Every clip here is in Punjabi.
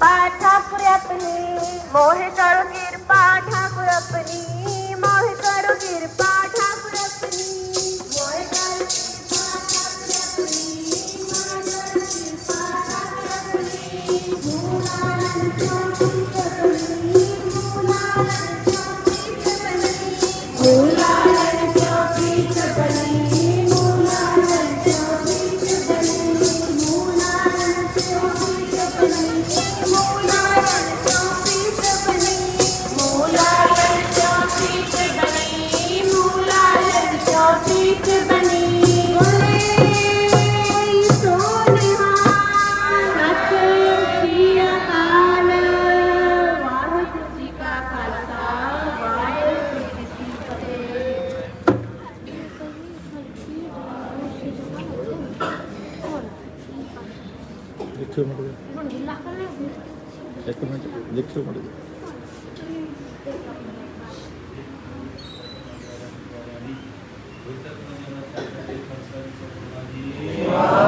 পা ঠাকুর আপনি মোহে করো কৃপা ঠাকুর আপনি মোহে করো কৃপা 거야? 이건 몰라. 깔끔하지? 이제 키워버려. 와.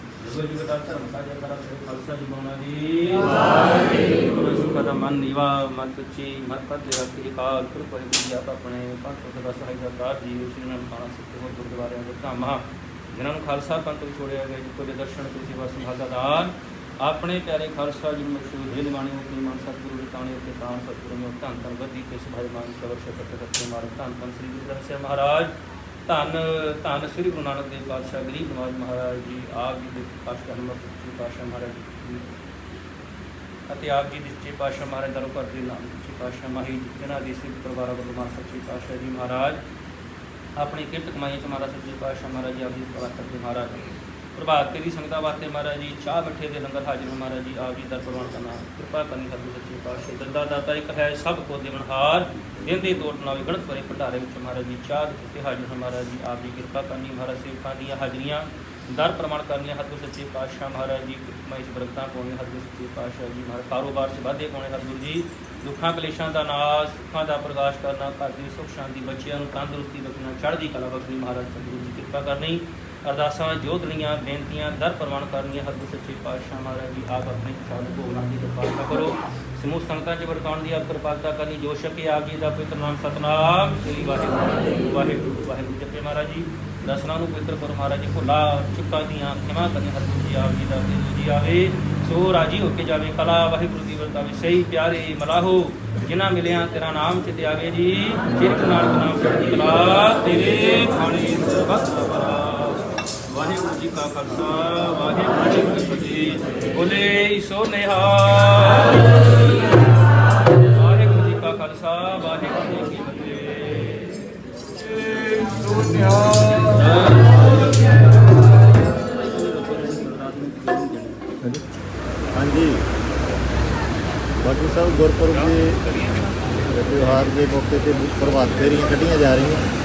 ਜੀ ਦੇ ਹੋ ਕਾ ਖਾਲਸਾ ਜੀ ਕਿ ਜੀ। ਤੇ ਕੀ ਮਨ ਨੀਵਾ ਪਤ ਰੱਖੀ ਕਾਲ ਜੀ ਆਪ ਆਪਣੇ ਪੰਥ ਸਦਾ ਸਹਾਇਤਾ ਦਾਤ ਜੀ ਸ਼੍ਰੀ ਨਾਮ ਖਾਣਾ ਸਿੱਖੇ ਹੋ ਗੁਰਦੁਆਰਿਆਂ ਦੇ ਧਾਮਾਂ ਜਿਨ੍ਹਾਂ ਨੂੰ ਖਾਲਸਾ ਪੰਥ ਵਿੱਚ ਛੋੜਿਆ ਗਿਆ ਜਿੱਥੋਂ ਦੇ ਦਰਸ਼ਨ ਤੇ ਸੇਵਾ ਸੰਭਾਲਦਾ ਦਾਨ ਆਪਣੇ ਪਿਆਰੇ ਖਾਲਸਾ ਜੀ ਨੂੰ ਮਸ਼ਹੂਰ ਹੈ ਆਪਣੀ ਮਨ ਸਤਿਗੁਰੂ ਦੇ ਤਾਣੇ ਉੱਤੇ ਤਾਣ ਸਤਿਗੁਰੂ ਨੇ ਧੰਨ ਧੰਨ ਗੱਦੀ ਤੇ ਸਭਾਈ ਮਾਨ ਸਵਰ ਸ਼ਕਤ ਕਰਤੇ ਮਾਰ ਧੰਨ ਧੰਨ ਸ੍ਰੀ ਗੁਰੂ ਗ੍ਰੰਥ ਸਾਹਿਬ ਮਹਾਰਾਜ। ਧੰਨ ਧੰਨ ਸ੍ਰੀ ਗੁਰੂ ਨਾਨਕ ਦੇਵ ਪਾਤਸ਼ਾਹ, ਗਰੀਬ ਨਵਾਜ ਮਹਾਰਾਜ ਜੀ, ਆਪ ਜੀ ਦੇ ਪਾਤਸ਼ਾਹ ਨੰਬਰ ਸੱਚੇ ਪਾਤਸ਼ਾਹ ਮਹਾਰਾਜ ਜੀ ਅਤੇ ਆਪ ਜੀ ਦੇ ਸੱਚੇ ਪਾਤਸ਼ਾਹ ਮਹਾਰਾਜ ਦਰੋਂ ਘਰ ਦੇ ਨਾਮ ਸੱਚੇ ਪਾਤਸ਼ਾਹ ਮਾਹੀ ਜੀ, ਜਿਨ੍ਹਾਂ ਦੀ ਸਿੱਖ ਪਰਿਵਾਰਾਂ ਵੱਲੋਂ ਮਾਨ ਸੱਚੇ ਪਾਤਸ਼ਾਹ ਜੀ ਮਹਾਰਾਜ, ਆਪਣੀ ਕਿਰਤ ਕਮਾਈ ਚ ਮਹਾਰਾਜ ਸੱਚੇ ਪਾਤਸ਼ਾਹ ਮਹਾਰਾਜ ਜੀ, ਆਪ ਜੀ ਪ੍ਰਵਾਨ ਕਰਦੇ ਮਹਾਰਾਜ। ਪ੍ਰਭਾਤ ਤੇਰੀ ਸੰਗਤਾਂ ਵਾਸਤੇ ਮਹਾਰਾਜ ਜੀ, ਚਾਹ ਬੱਠੇ ਦੇ ਲੰਗਰ ਹਾਜ਼ਰ ਹੋ ਮਹਾਰਾਜ ਜੀ, ਆਪ ਜੀ ਦਰ ਪ੍ਰਵਾਨ ਕਰਨਾ ਕਿਰਪਾ ਕਰਨੀ ਸਤਿਗੁਰੂ ਸੱਚੇ ਪਾਤਸ਼ਾਹ ਦੰਦਾ ਦਾਤਾ ਇੱਕ ਹੈ, ਸਭ ਕੋ ਦੇਵਨਹਾਰ ਦਿੰਦੇ ਤੋਟ ਨਾਲ ਗਣਤ ਭਰੇ ਭੰਡਾਰੇ ਵਿੱਚ ਮਹਾਰਾਜ ਜੀ ਚਾਹ ਦੇ ਉੱਤੇ ਹਾਜ਼ਰ ਹੋ ਮਹਾਰਾਜ ਜੀ, ਆਪ ਜੀ ਕਿਰਪਾ ਕਰਨੀ, ਮਹਾਰਾਜ ਸੇਵਕਾਂ ਦੀਆਂ ਹਾਜ਼ਰੀਆਂ ਦਰ ਪ੍ਰਮਾਣ ਕਰਨੀਆਂ, ਹੱਥੋਂ ਸੱਚੇ ਪਾਤਸ਼ਾਹ ਮਹਾਰਾਜ ਜੀ ਕਿਰਪਾਈ ਚ ਬਰਕਤਾਂ ਪਾਉਣੀਆਂ ਹੱਥੋਂ ਸੱਚੇ ਪਾਤਸ਼ਾਹ ਜੀ, ਮਹਾਰਾਜ ਕਾਰੋਬਾਰ ਚ ਵਾਧੇ ਪਾਉਣੇ ਹੱਥੋਂ ਜੀ। ਦੁੱਖਾਂ, ਕਲੇਸ਼ਾਂ ਦਾ ਨਾਸ਼, ਸੁੱਖਾਂ ਦਾ ਪ੍ਰਕਾਸ਼ ਕਰਨਾ, ਘਰ ਦੀ ਸੁੱਖ ਸ਼ਾਂਤੀ ਬੱਚਿਆਂ ਨੂੰ ਤੰਦਰੁਸਤੀ ਬਖਸ਼ਣਾ ਚੜ੍ਹਦੀ ਕਲਾ ਬਖਸ਼ਣੀ, ਮਹਾਰਾਜ ਸਤਿਗੁਰੂ ਜੀ, ਕਿਰਪਾ ਕਰਨੀ। ਅਰਦਾਸਾਂ ਜੋਧਣੀਆਂ ਬੇਨਤੀਆਂ, ਦਰ ਪ੍ਰਵਾਨ ਕਰਨੀਆਂ ਹੱਥੋਂ ਸੱਚੇ ਪਾਤਸ਼ਾਹ ਮਹਾਰਾਜ ਜੀ, ਆਪ ਆਪਣੇ ਚਾਲ ਭੋਗਣਾ ਦੀ ਕਿਰਪਾਲਤਾ ਕਰੋ। ਸਮੂਹ ਸੰਗਤਾਂ ਚ ਵਰਤਾਉਣ ਦੀ ਆਪ ਕਿਰਪਾਲਤਾ ਕਰਨੀ, ਜੋ ਸ਼ਕੇ ਆਪ ਜੀ ਦਾ ਪਵਿੱਤਰ ਨਾਮ ਸਤਨਾਮ। ਸ੍ਰੀ ਵਾਹਿਗੁਰੂ ਵਾਹਿਗੁਰੂ ਵਾਹਿਗੁਰੂ ਜਪੇ ਮਹਾਰਾਜ ਜੀ। ਦਸਨਾ ਨੂੰ ਪਵਿੱਤਰ ਕਰੋ ਮਹਾਰਾਜ ਜੀ, ਭੁੱਲਾ, ਚੁੱਕਾ ਦੀਆਂ ਖਿਮਾ ਕਰਨੀ ਹਰਗੁਰੂ ਜੀ ਆਪ ਜੀ ਦਾ ਜੀ ਆਵੇ। ਸੋ ਰਾਜੀ ਹੋ ਕੇ ਜਾਵੇ ਕਲਾ, ਵਾਹਿਗੁਰੂ ਦੀ ਵਰਤਾਵੇ ਸਹੀ, ਪਿਆਰੇ ਮਲਾਹੋ। ਜਿਨ੍ਹਾਂ ਮਿਲਿਆ ਤੇਰਾ ਨਾਮ ਚਿਤ ਆਵੇ ਜੀ ਚਿਰਕ ਨਾਨਕ ਨਾਮ ਚੜ੍ਹਦੀ ਕਲਾ ਤੇਰੇ ਖਾਣੇ ਸਰਬੱਤ ਵਰਾ ਵਾਹਿਗੁਰੂ ਜੀ ਕਾ ਖਾਲਸਾ ਵਾਹਿਗੁਰੂ ਜੀ ਕੀ ਫਤਿਹ। ਬੋਲੇ ਸੋ ਨਿਹਾਲ ਵਾਹਿਗੁਰੂ ਜੀ ਕਾ ਖਾਲਸਾ ਵਾਹਿਗੁਰੂ ਜੀ ਕੀ ਫਤਿਹ। ਸੋ ਹਾਂਜੀ। ਬਾਕੀ ਸਭ ਗੁਰਪੁਰਬ ਦੇ ਤਿਉਹਾਰ ਦੇ ਮੌਕੇ ਤੇ ਪ੍ਰਭਾਤ ਫੇਰੀਆਂ ਕੱਢੀਆਂ ਜਾ ਰਹੀਆਂ।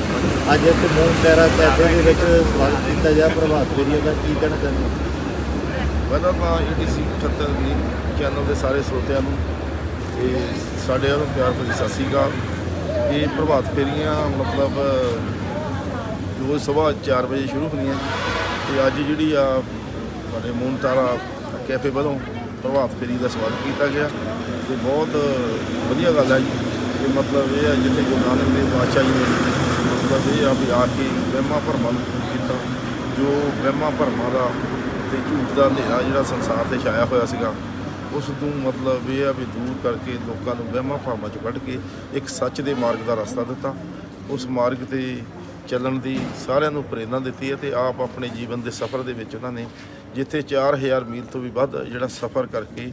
ਅੱਜ ਇੱਕ ਮੂਨ ਤੇਰਾ ਕੈਫੇ ਦੇ ਵਿੱਚ ਸਵਾਗਤ ਕੀਤਾ ਜਾ, ਪ੍ਰਭਾਤ ਫੇਰੀਆਂ ਦਾ ਕੀ ਕਹਿਣਾ ਚਾਹੁੰਦੇ ਹੋ? ਪਹਿਲਾਂ ਤਾਂ ਈਟੀਸੀ 78 ਦੀ ਚੈਨਲ ਦੇ ਸਾਰੇ ਸਰੋਤਿਆਂ ਨੂੰ, ਤੇ ਸਾਡੇ ਵੱਲੋਂ ਪਿਆਰ ਭਰੀ ਸਤਿ ਸ਼੍ਰੀ ਅਕਾਲ। ਇਹ ਪ੍ਰਭਾਤ ਫੇਰੀਆਂ ਮਤਲਬ, ਰੋਜ਼ ਸਵੇਰ 4 ਵਜੇ ਸ਼ੁਰੂ ਹੁੰਦੀਆਂ ਜੀ। ਤੇ ਅੱਜ ਜਿਹੜੀ ਆ, ਸਾਡੇ ਮੂਨ ਤਾਰਾ ਕੈਫੇ ਵੱਲੋਂ ਪ੍ਰਭਾਤ ਫੇਰੀ ਦਾ ਸਵਾਗਤ ਕੀਤਾ ਗਿਆ। ਤੇ ਬਹੁਤ ਵਧੀਆ ਗੱਲ ਹੈ ਜੀ। ਕਿ ਮਤਲਬ ਇਹ ਹੈ ਜਿੱਥੇ ਗੁਰੂ ਨਾਨਕ ਦੇਵ ਪਾਤਸ਼ਾਹ ਜੀ ਨੇ ਮਤਲਬ ਇਹ ਆ ਵੀ ਆ ਕੇ ਵਹਿਮਾਂ ਭਰਮਾਂ ਨੂੰ ਦੂਰ ਕੀਤਾ। ਜੋ ਵਹਿਮਾਂ ਭਰਮਾਂ ਦਾ ਤੇ ਝੂਠ ਦਾ ਹਨੇਰਾ ਜਿਹੜਾ ਸੰਸਾਰ ਤੇ ਛਾਇਆ ਹੋਇਆ ਸੀਗਾ, ਉਸ ਨੂੰ ਮਤਲਬ ਇਹ ਆ ਵੀ ਦੂਰ ਕਰਕੇ ਲੋਕਾਂ ਨੂੰ ਵਹਿਮਾਂ ਭਰਮਾਂ ਚੋਂ ਕੱਢ ਕੇ ਇੱਕ ਸੱਚ ਦੇ ਮਾਰਗ ਦਾ ਰਸਤਾ ਦਿੱਤਾ। ਉਸ ਮਾਰਗ ਤੇ ਚੱਲਣ ਦੀ ਸਾਰਿਆਂ ਨੂੰ ਪ੍ਰੇਰਣਾ ਦਿੱਤੀ ਹੈ ਤੇ ਆਪ ਆਪਣੇ ਜੀਵਨ ਦੇ ਸਫ਼ਰ ਦੇ ਵਿੱਚ ਉਹਨਾਂ ਨੇ ਜਿੱਥੇ 4000 ਮੀਲ ਤੋਂ ਵੀ ਵੱਧ ਜਿਹੜਾ ਸਫ਼ਰ ਕਰਕੇ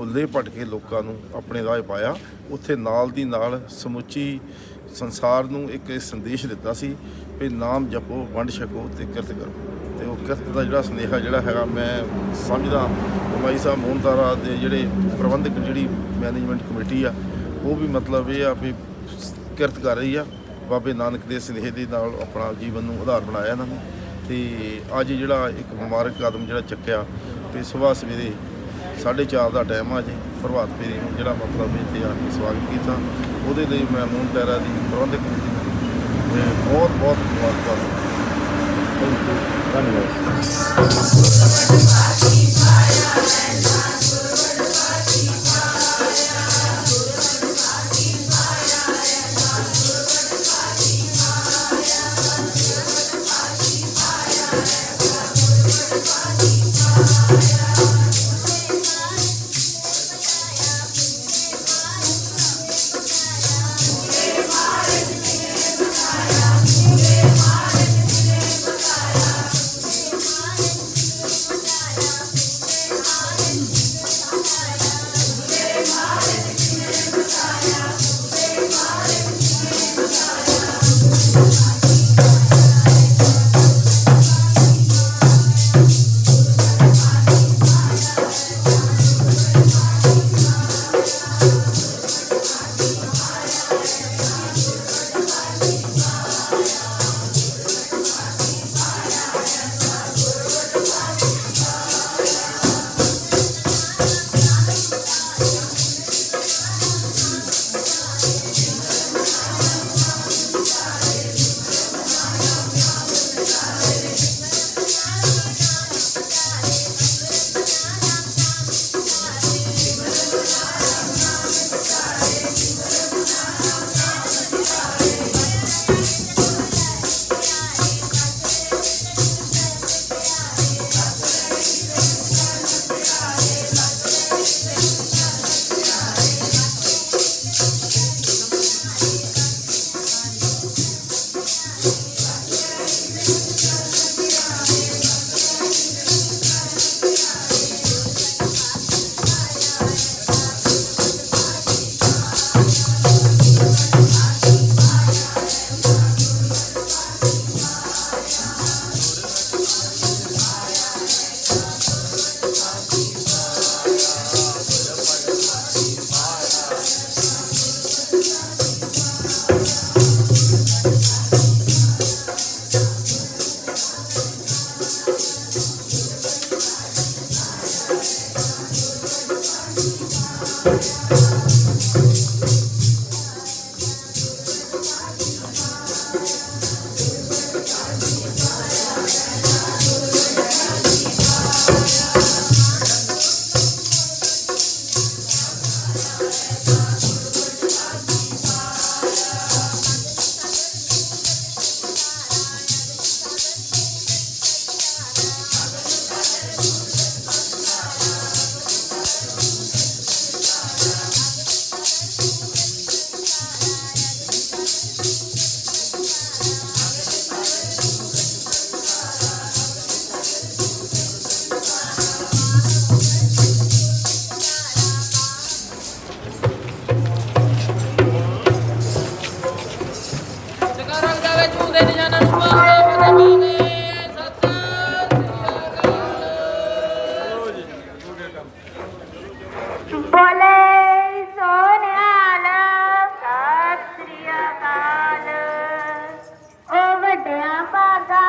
ਉੱਲੇ ਭਟਕੇ ਲੋਕਾਂ ਨੂੰ ਆਪਣੇ ਰਾਹ ਪਾਇਆ। ਉੱਥੇ ਨਾਲ ਦੀ ਨਾਲ ਸਮੁੱਚੀ ਸੰਸਾਰ ਨੂੰ ਇੱਕ ਸੰਦੇਸ਼ ਦਿੱਤਾ ਸੀ ਵੀ ਨਾਮ ਜਪੋ, ਵੰਡ ਛਕੋ ਤੇ ਕਿਰਤ ਕਰੋ। ਤੇ ਉਹ ਕਿਰਤ ਦਾ ਜਿਹੜਾ ਸੰਦੇਹਾ ਜਿਹੜਾ ਹੈਗਾ ਮੈਂ ਸਮਝਦਾ ਕਮਾਈ ਸਾਹਿਬ ਮੋਹਨਤਾਰਾ ਦੇ ਜਿਹੜੇ ਪ੍ਰਬੰਧਕ ਜਿਹੜੀ ਮੈਨੇਜਮੈਂਟ ਕਮੇਟੀ ਆ, ਉਹ ਵੀ ਮਤਲਬ ਇਹ ਆ ਵੀ ਕਿਰਤ ਕਰ ਰਹੀ ਆ। ਬਾਬੇ ਨਾਨਕ ਦੇ ਸੰਦੇਹ ਦੇ ਨਾਲ ਆਪਣਾ ਜੀਵਨ ਨੂੰ ਆਧਾਰ ਬਣਾਇਆ ਇਹਨਾਂ ਨੇ। ਤੇ ਅੱਜ ਜਿਹੜਾ ਇੱਕ ਮੁਬਾਰਕ ਕਦਮ ਜਿਹੜਾ ਚੱਕਿਆ ਤੇ ਸਵੇਰ ਸਵੇਰੇ 4:30 ਦਾ ਟਾਈਮ ਆ ਜੀ, ਪ੍ਰਭਾਤ ਫੇਰੀ ਨੂੰ, ਜਿਹੜਾ ਮਤਲਬ ਇੱਥੇ ਆ ਕੇ ਸਵਾਗਤ ਕੀਤਾ। ਉਹਦੇ ਲਈ ਮੈਂ ਮੋਹਨ ਟੈਰਾ ਦੀ ਪ੍ਰਬੰਧਕ ਕਮੇਟੀ ਨੂੰ ਬਹੁਤ ਬਹੁਤ ਧੰਨਵਾਦ ਕਰਦਾ ਧੰਨਵਾਦ। বাগান